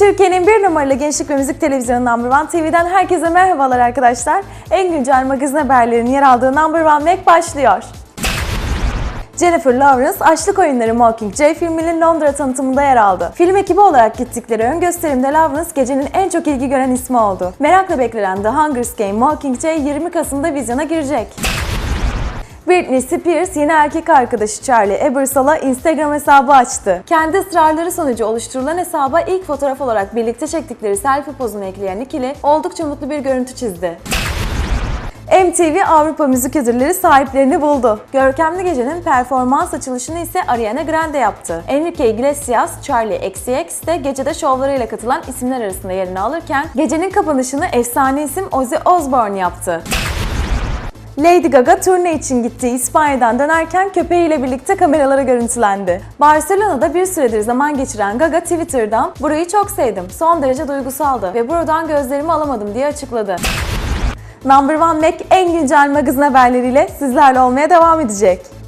Türkiye'nin bir numaralı gençlik ve müzik televizyonu Number One TV'den herkese merhabalar arkadaşlar. En güncel magazin haberlerinin yer aldığı Number One Mac başlıyor. Jennifer Lawrence, Açlık Oyunları Mockingjay filminin Londra tanıtımında yer aldı. Film ekibi olarak gittikleri ön gösterimde Lawrence gecenin en çok ilgi gören ismi oldu. Merakla beklenen The Hunger Games Mockingjay 20 Kasım'da vizyona girecek. Britney Spears yeni erkek arkadaşı Charlie Ebersol'a Instagram hesabı açtı. Kendi ısrarları sonucu oluşturulan hesaba ilk fotoğraf olarak birlikte çektikleri selfie pozunu ekleyen ikili oldukça mutlu bir görüntü çizdi. MTV Avrupa Müzik Ödülleri sahiplerini buldu. Görkemli Gece'nin performans açılışını ise Ariana Grande yaptı. Enrique Iglesias, Charlie XCX de gecede şovlarıyla katılan isimler arasında yerini alırken gecenin kapanışını efsane isim Ozzy Osbourne yaptı. Lady Gaga turne için gittiği İspanya'dan dönerken köpeğiyle birlikte kameralara görüntülendi. Barcelona'da bir süredir zaman geçiren Gaga Twitter'dan "Burayı çok sevdim, son derece duygusaldı ve buradan gözlerimi alamadım." diye açıkladı. Number One Mac en güncel magazin haberleriyle sizlerle olmaya devam edecek.